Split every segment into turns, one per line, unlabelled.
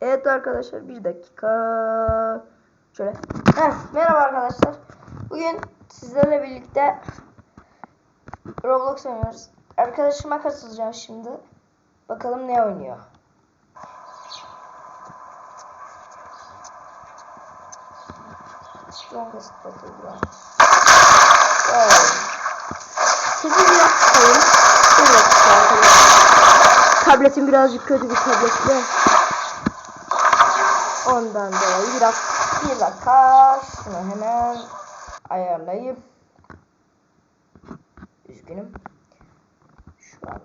Evet arkadaşlar bir dakika. Şöyle. Heh, merhaba arkadaşlar. Bugün sizlerle birlikte Roblox oynuyoruz. Arkadaşıma katılacağım şimdi. Bakalım ne oynuyor. Strongest biraz kısayım. Bir dakika. Tabletim birazcık kötü bir tablet de. Ondan dolayı biraz bir dakika şunu hemen ayarlayayım. Üzgünüm. Şu an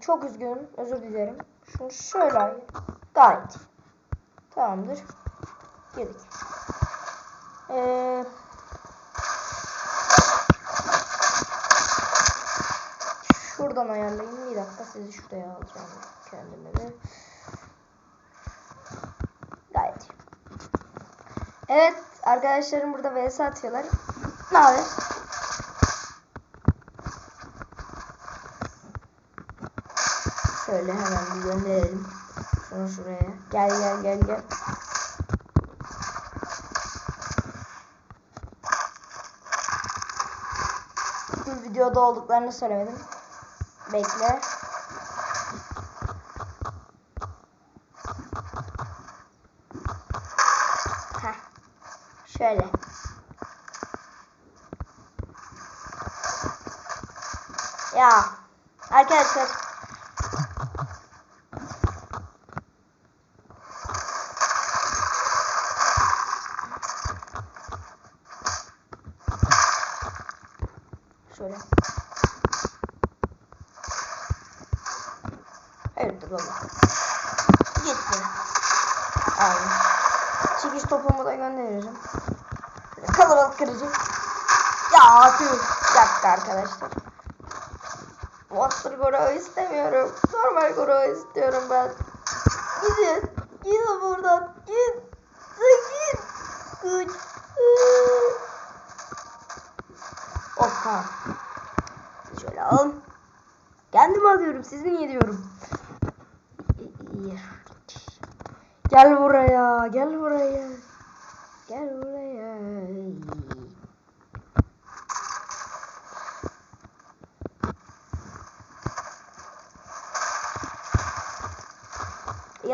çok üzgünüm. Özür dilerim. Şunu şöyle ayır. Gayet. Tamamdır. Girdik. Ee, şuradan ayarlayayım. Bir dakika sizi şuraya alacağım kendime de. Gayet iyi. Evet arkadaşlarım burada vs atıyorlar. Ne haber? Şöyle hemen bir gönderelim. Şunu şuraya. Gel gel gel gel. Dur videoda olduklarını söylemedim. Bekle. Heh. Şöyle. Ya arkadaşlar şöyle. Evet dur baba. Gitti. Aynen. Çekiş topumu da gönderirim. Böyle kalabalık kırıcı. Ya tüh. Bir dakika arkadaşlar. Monster Goro istemiyorum. Normal Goro istiyorum ben. Gidin. Gidin buradan. Git. Git. Git. Of ha. Şöyle alın. Kendim alıyorum. Sizi niye diyorum? Gel buraya. Gel buraya. Gel buraya.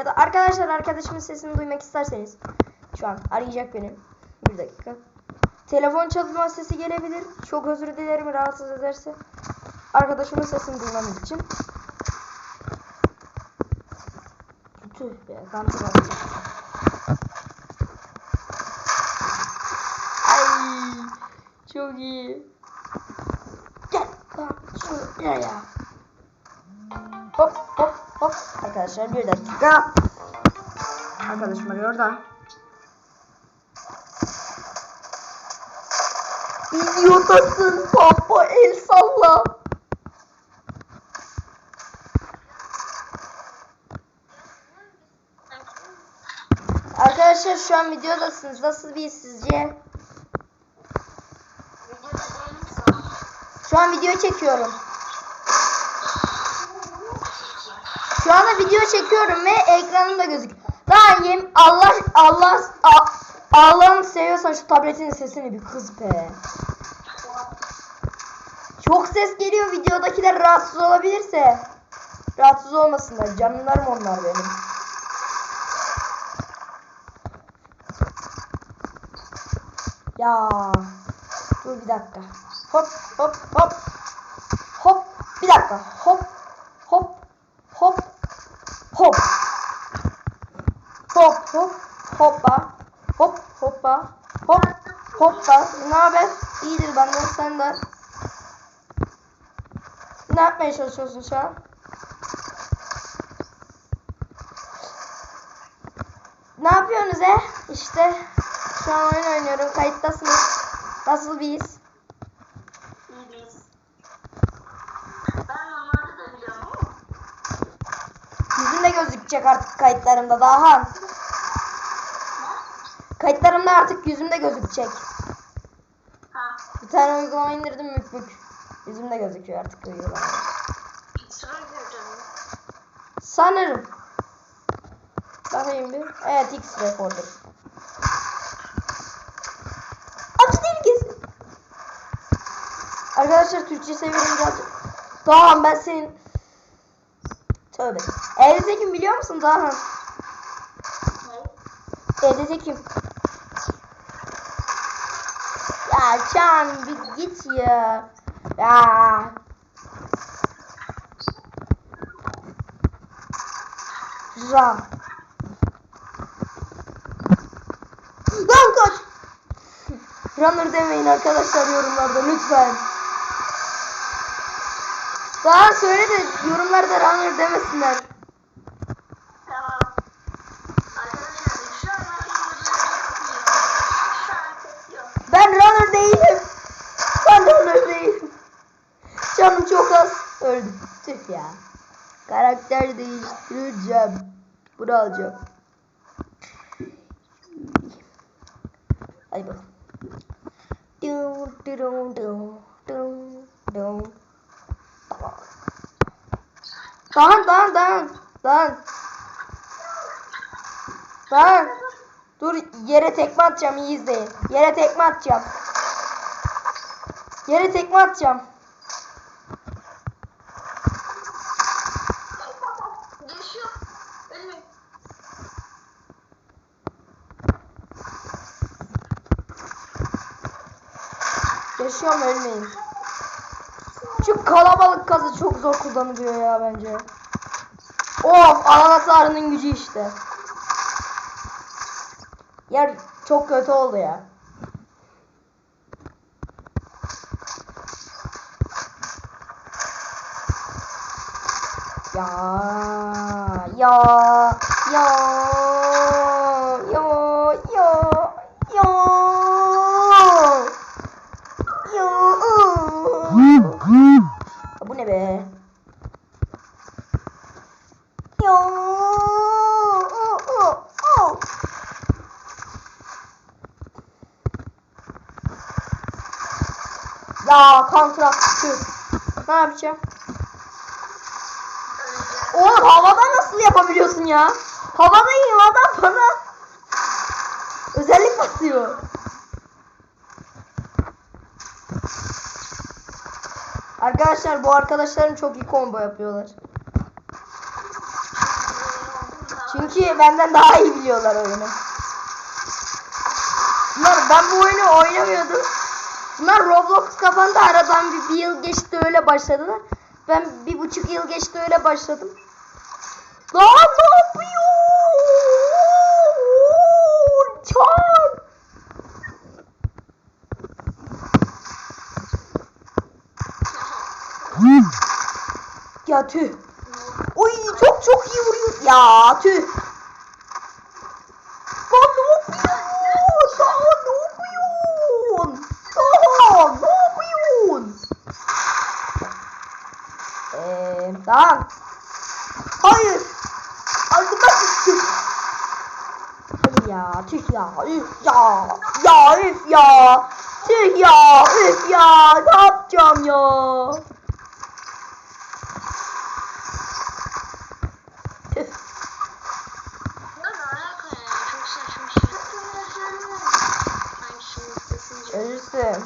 Ya da arkadaşlar arkadaşımın sesini duymak isterseniz şu an arayacak beni. Bir dakika. Telefon çalma sesi gelebilir. Çok özür dilerim rahatsız ederse. Arkadaşımın sesini duymam için. Tüh be olacak. Ay çok iyi. Gel şuraya. Hop Arkadaşlar bir dakika. Arkadaşım arıyor da. Videodasın papa el salla. Arkadaşlar şu an videodasınız. Nasıl bir sizce? Şu an video çekiyorum. Şu anda video çekiyorum ve ekranımda gözüküyor. Daha yem Allah Allah A- Allah'ını seviyorsan şu tabletin sesini bir kız be. Çok ses geliyor videodakiler rahatsız olabilirse. Rahatsız olmasınlar. Canlarım onlar benim. Ya. Dur bir dakika. Hop hop hop. Hop. Bir dakika. Hop. Hop. Hop. Hop hop. Hoppa. Hop hoppa. Hop. Hoppa. Ne haber? İyidir benden senden. Ne yapmaya çalışıyorsun şu an? Ne yapıyorsunuz he? İşte şu an oyun oynuyorum. Kayıttasınız. Nasıl bir his? Yüzün de gözükecek artık kayıtlarımda daha. Kayıtlarımda artık yüzümde gözükecek.
ha,
Bir tane uygulama indirdim mük mük. Yüzümde gözüküyor artık uygulama. Sanırım. Bakayım bir. Evet X rekordur. Acı tehlikesi. Arkadaşlar Türkçe seviyorum birazcık. Doğan ben senin... Tövbe. Evde kim biliyor musun Doğan?
Ne?
Evde kim? Can bir git ya. Ya. Ram. Lan kaç. Runner demeyin arkadaşlar yorumlarda lütfen. Daha söyle de yorumlarda runner demesinler. Karakter değiştireceğim. Bunu alacağım. Hadi bakalım. Dum, dum, dum, dum, dum. Tamam. Dan dan dan dan. Dan. Dur yere tekme atacağım iyi izleyin. Yere tekme atacağım. Yere tekme atacağım. Yaşıyorum ölmeyin. Şu kalabalık kazı çok zor kullanılıyor ya bence. Of ananas arının gücü işte. Yer çok kötü oldu. Ya ya ya ya ya ya ya Bu ne be? Ya Ya kontrat tüh.
Öleceğim.
Oğlum havada nasıl yapabiliyorsun ya? Havadayım adam bana özellik basıyor. Arkadaşlar bu arkadaşlarım çok iyi combo yapıyorlar. Çünkü benden daha iyi biliyorlar oyunu. Bunlar ben bu oyunu oynamıyordum. Bunlar Roblox kapandı aradan bir, bir yıl geçti öyle başladılar. Ben bir buçuk yıl geçti öyle başladım. Lan ne yapıyor? Çar. Ya tüh. Oy çok çok iyi vuruyor. Ya tüh. Lan ne yapıyorsun? Daha ne yapıyorsun? Daha ne yapıyorsun? Eee tamam. Hayır. Arkadaşım. Hayır ya üf ya ya üf ya tüh ya üf ya ne yapacağım ya tüh
Ya ne alaka ya? Çok saçma şey. Sanki şimdi sesince.
ölürsün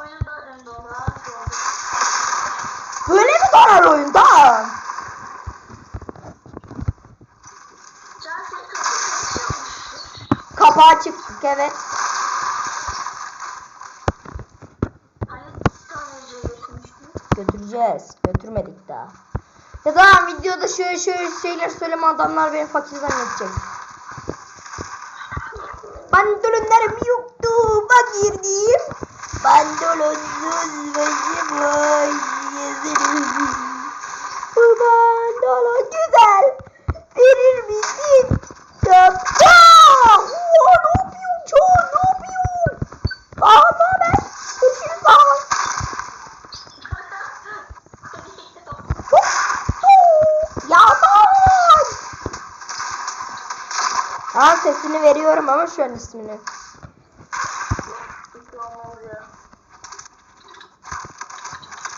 Oyunda döndü ona.
böyle mi donar oyunda
Can seni kapatıyormuş.
Kapağı çıktık evet götüreceğiz götürmedik daha ya tamam videoda şöyle şöyle şeyler söyleme adamlar beni fakir zannedecek Pantolonlarım yoktu fakirdim. Pantolonsuz başıboş gezerim. Bu pantolon güzel. Verir misin? Tamam. Oha ne yapıyorsun Can ne yapıyorsun? Aa ne haber? Görüşürüz daha. Hop, hop. Ya lan. Tamam sesini veriyorum ama şu an ismini.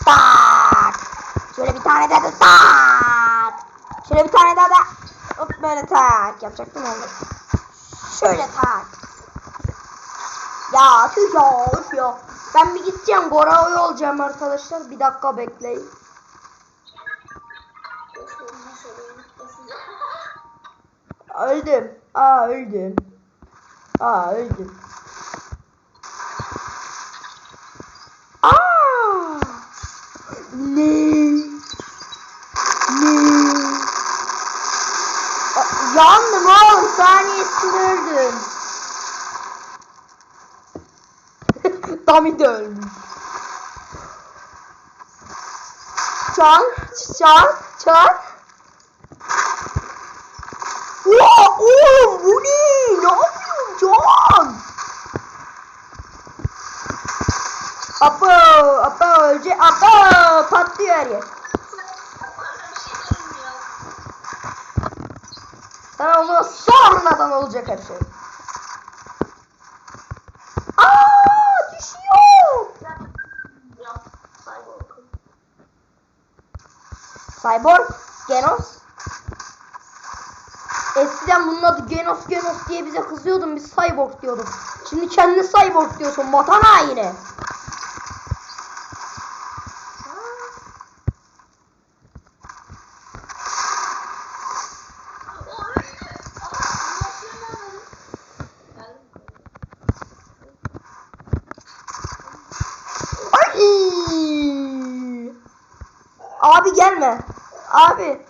Tak. Şöyle bir tane daha da tak. Şöyle bir tane daha da. Hop böyle tak yapacaktım oldu. Şöyle tak. Ya tüh ya üf ya. Ben bir gideceğim Goraoy olacağım arkadaşlar. Bir dakika bekleyin. Öldüm. Aa öldüm. Aa öldüm. Aa! Ne? Ne? Yandım oğlum. Saniyesinde öldüm. Dami de ölmüş. Çan, çan. Oha oğlum bu ne? Ne yapıyorsun Can? Apo, apo, ölecek, apo, patlıyor her yer. Sana o zaman sonradan olacak her şey. Aa, düşüyor. Cyborg, Genos. Eskiden bunun adı Genos Genos diye bize kızıyordun biz Cyborg diyorduk. Şimdi kendini Cyborg diyorsun vatan haini. Ay! Abi gelme. Abi.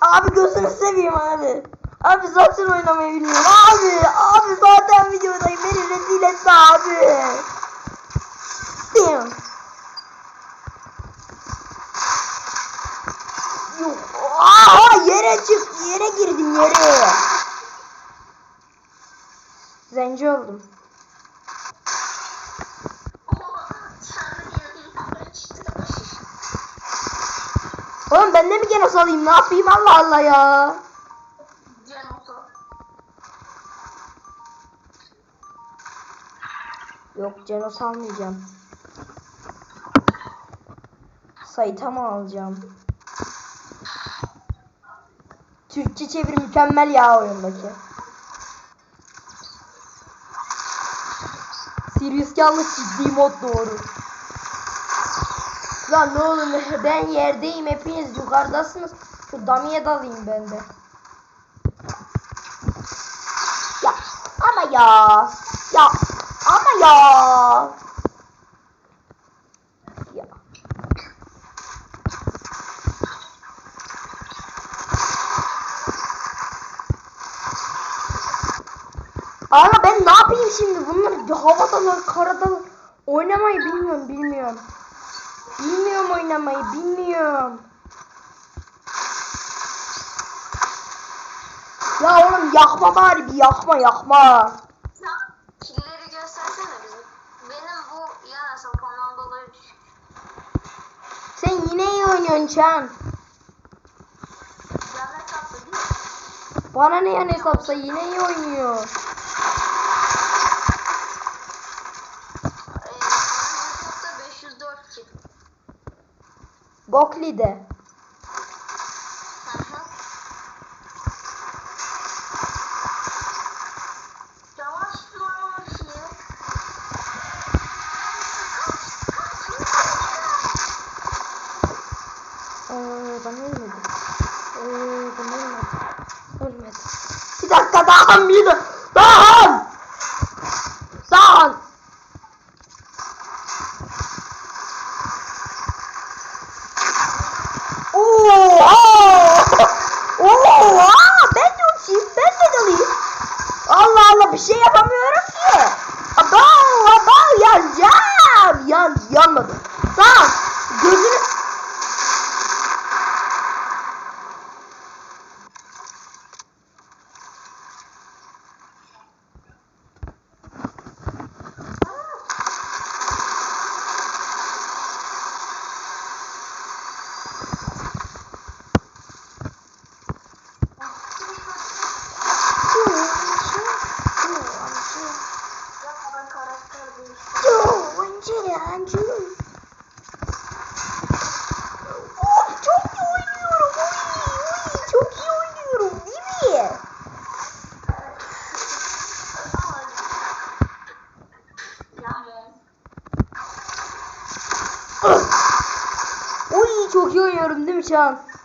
Abi gözünü seveyim abi. Abi zaten oynamayı bilmiyorum. Abi. Abi zaten videodayım. Beni rezil etme abi. Damn. Yok. Aha yere çık. Yere girdim yere. Zenci oldum. Ben de mi gene salayım? Ne yapayım Allah Allah ya. Yok Ceno salmayacağım. Saitama alacağım. Türkçe çeviri mükemmel ya oyundaki. Sirius yalnız ciddi mod doğru. Lan ne oğlum ben yerdeyim hepiniz yukarıdasınız. Şu damiye dalayım ben de. Ya ama ya. Ya ama ya. Ya. Ama ben ne yapayım şimdi? Bunlar havadalar, karadalar. Oynamayı bilmiyorum, bilmiyorum. Bilmiyorum oynamayı, bilmiyorum. Ya oğlum yakma bari bir yakma yakma.
Killeri göstersene bizim. Benim bu yan hesapımdan dolayı.
Sen yine iyi oynuyorsun
mi?
Bana ne yan hesapsa yine iyi oynuyor. Bir dakika daha bir dakika. Daha. Daha. beijos!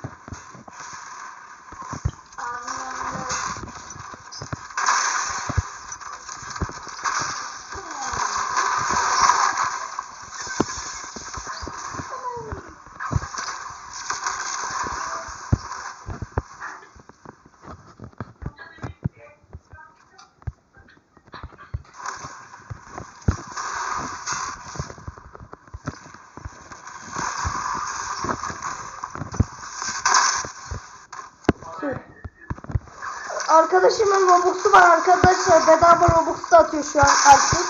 Arkadaşımın Robux'u var arkadaşlar. Bedava Robux da atıyor şu an artık.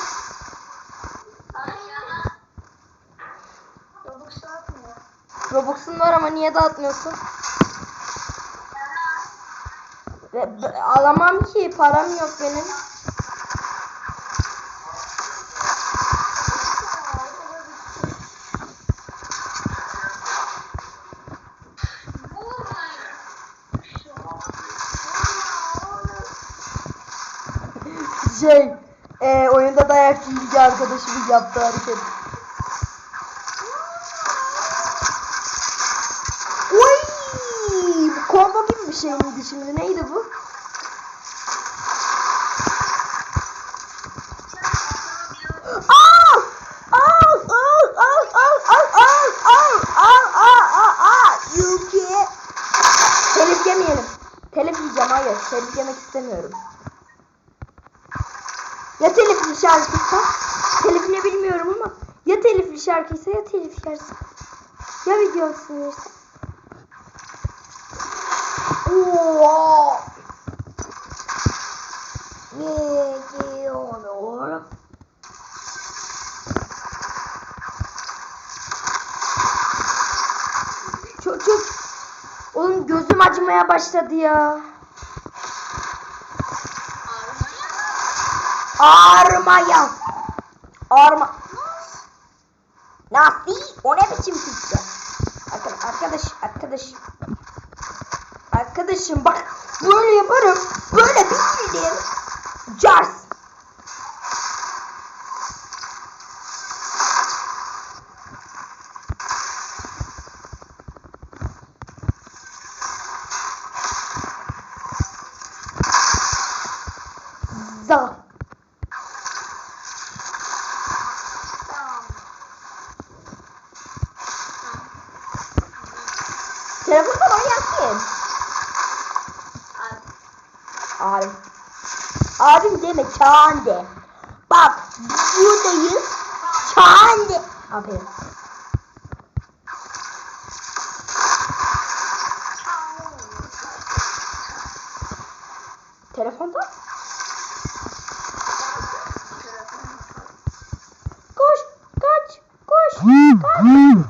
Robux'un var ama niye dağıtmıyorsun? Alamam ki param yok benim. şey e, oyunda dayak yiyince arkadaşımız yaptığı hareket. Oy! Kombo gibi bir şey miydi şimdi? Neydi bu? Telif yemeyelim. Telif yiyeceğim hayır. Telif yemek istemiyorum. Telif ne bilmiyorum ama. Ya telifli şarkıysa ya telif yersin. Ya videosunu yersin. Oo! Ne diyor? Çocuk. Oğlum gözüm acımaya başladı ya. Ağrımaya. Ağrıma. Nasıl? O ne biçim Türkçe? Arkadaş, arkadaş, arkadaş. Arkadaşım bak böyle yaparım. Böyle. Cars. Za. Telefonda manyak kim? Abim. Abim deme Çağan de. Bak buradayız. Çağan de. Aferin. Telefonda? Koş, kaç, koş, kaç. Neden?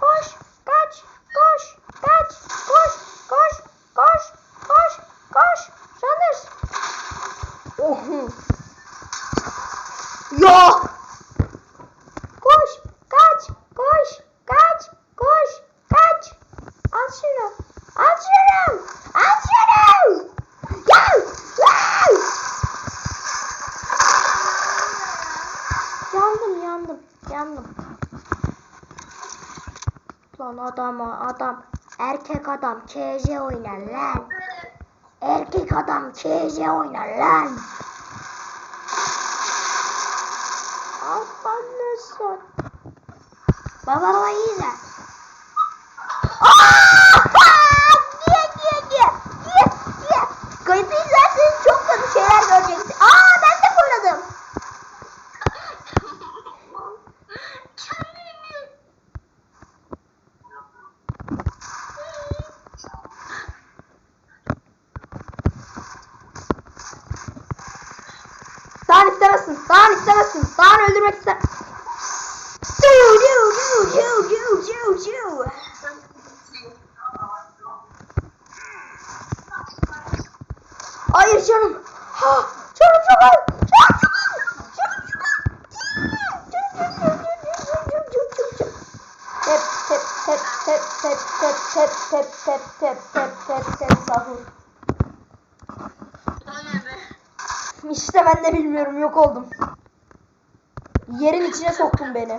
Koş, kaç, koş, kaç, koş, koş, koş, koş, koş. Sanders. Oh. Yok. Koş, kaç, koş, kaç, koş, kaç. Al şunu. Al şunu. Al şunu. Gel. Gel. Yandım, yandım, yandım. Lan adama adam. Erkek adam KJ oynar lan. Erkek adam KJ oynar lan. Affedersin. Baba baba iyi de. Niye niye niye? Niye niye? Kayıtlı izlerseniz çok kötü şeyler göreceksiniz. Aa ben de fırladım.
Kendini
Daha istemezsin. Daha istemezsin. Daha öldürmek ister. Diu, diu, diu, diu, diu, diu, diu. Hayır canım. Ha, canım çok az. Canım çok az. Canım çok az. Tep tep tep tep tep tep tep tep tep tep tep tep tep sahur. İşte ben de bilmiyorum yok oldum. Yerin içine soktun beni.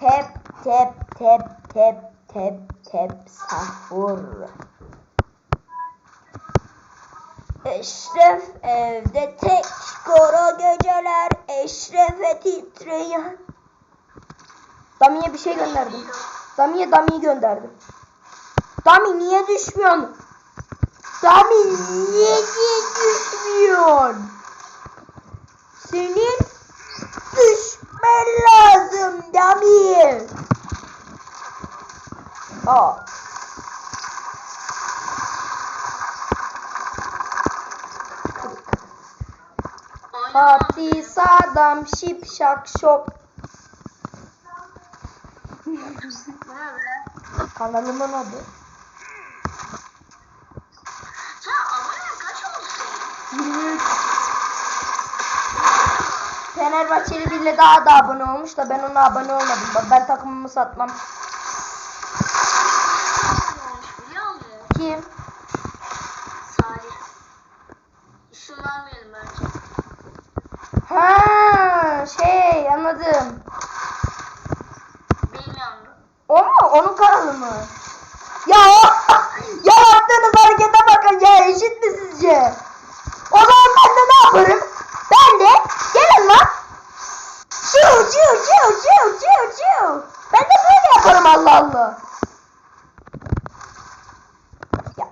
Tep tep tep tep tep tep sahur. Eşref evde tek koro geceler eşrefe titreyen. Dami'ye bir şey gönderdim. Dami'ye Dami'yi gönderdim. Dami niye düşmüyorsun? Dami niye düşmüyorsun? Senin düşmen lazım Dami. Aa. Fatih Şok.
Bu ne be?
Kanalımın adı.
Kaç oldu senin?
23. Fenerbahçeli bile daha da abone olmuş da ben ona abone olmadım. Ben takımımı satmam.
Ne olmuş biliyor musun?
Kim?
Salih. İsim vermeyelim bence.
Ha şey anladım.
Bilmiyorum.
O mu? Onun kanalı mı? Ya o, ya yaptığınız harekete bakın ya sizce? O zaman ben de ne yaparım? Ben de gelin lan. Çiu çiu çiu çiu çiu çiu. Ben de böyle yaparım Allah Allah. Ya.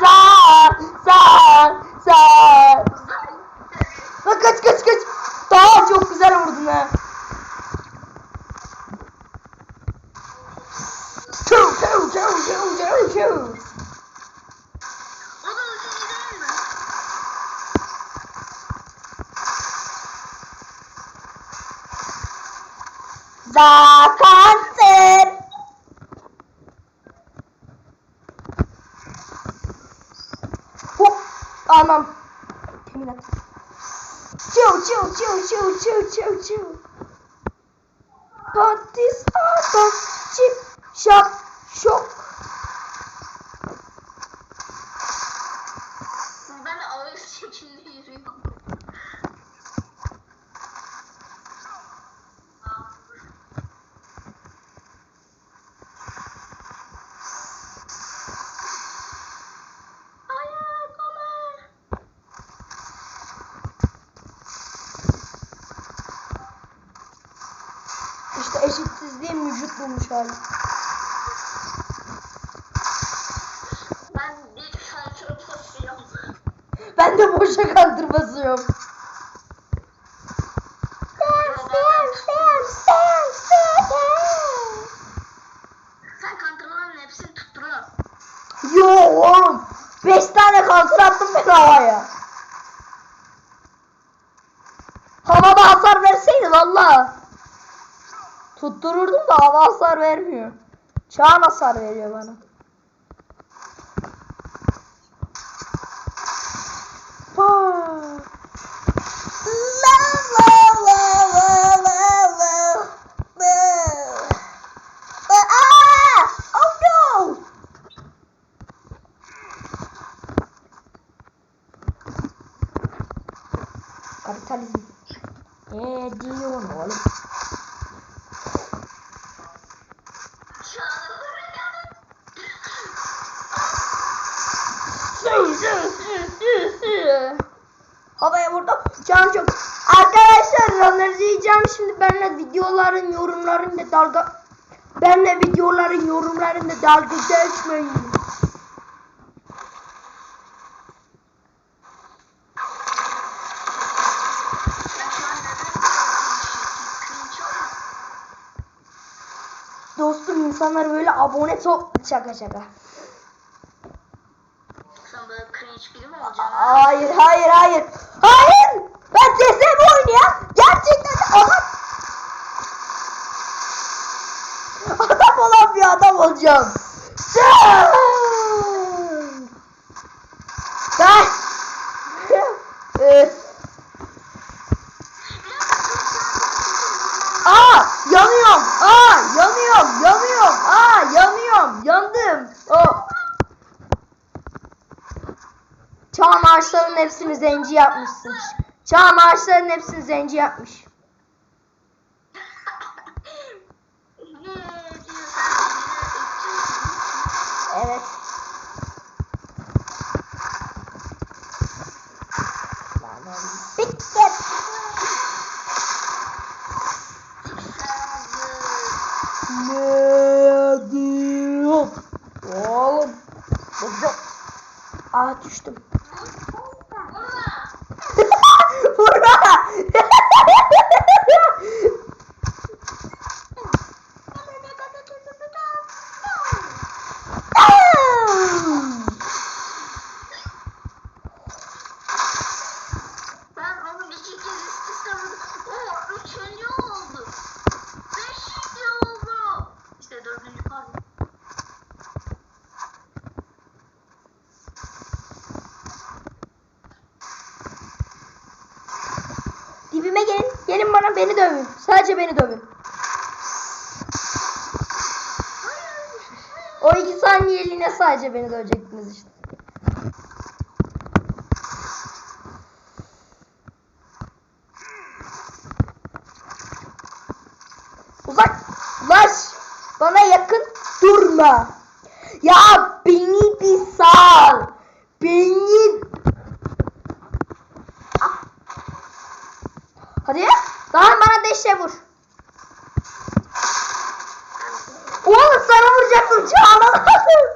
Sağ, sağ, sağ. Lan kaç kaç kaç. Daha çok güzel vurdun ha. Çu çu çu çu çu çu.
O da üçüncü değil mi?
Zakanser. Hop. Anam. Temin at. Çu çu çu çu çu çu çu. Patis adam çip şap şok. Bulmuş hali.
Ben bir kalça basıyorum.
Ben de boşa kaldır basıyorum. Yo oğlum. Beş tane kaldır attım ben havaya. Havada hasar verseydi valla. Tuttururdum da hava hasar vermiyor. Çağın hasar veriyor bana. Havaya vurdum. Can çok. Arkadaşlar onları diyeceğim şimdi benimle videoların yorumlarında dalga benimle videoların yorumlarında dalga geçmeyin. Dostum insanlar böyle abone top şaka şaka. Hayır hayır hayır. Hayır. Ben CS'mi oynayan gerçekten adam adam olan bir adam olacağım. Ben Aa yanıyorum. Aa yanıyorum. Yanıyorum. Aa yanıyorum. Yandım. Oh. Çam ağaçlarının hepsini zenci yapmışsın. Çam ağaçlarının hepsini zenci yapmış. Sadece beni görecektiniz işte. Uzaklaş. Bana yakın durma. Ya beni bir sal. Beni ah. Hadi. Daha bana deşe vur. Oğlum sana vuracaktım. Çağlamadım.